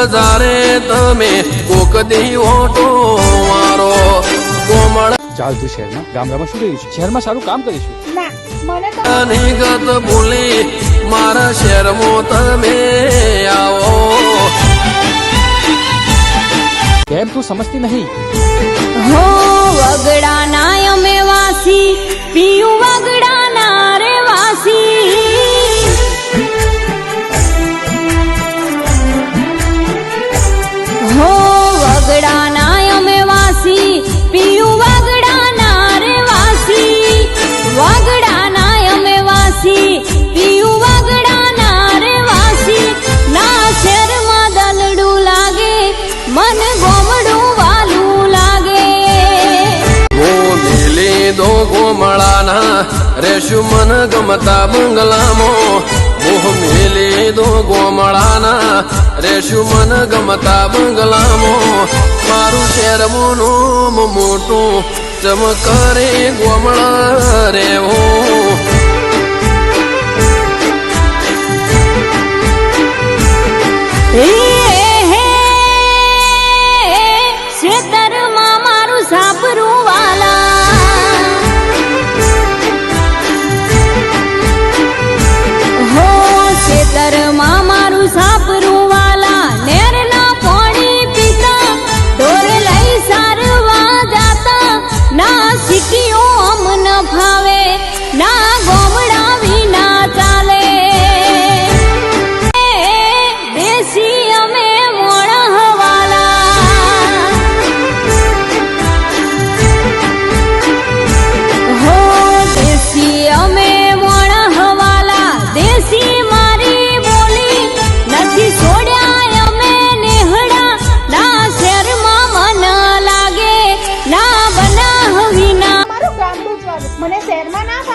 બજારે તમે કોક દી ઓટો મારો કોમળ ચાલ તું શહેરમાં ગામડામાં શું છે? શહેરમાં સારું કામ કરીશું. નિગત ભૂલી મારા શહેરમાં તમે આવો. કેમ તું સમજતી નહીં? હો વગડાના દો ગોમળાના રેશું મન ગમતા બંગલામો. મોહ મેલી દો ગોમળાના રેશું મન ગમતા બંગલામો. મારું શેર મોનું મોટું ચમકરે ગોમળા રેવું Buenas hermanas,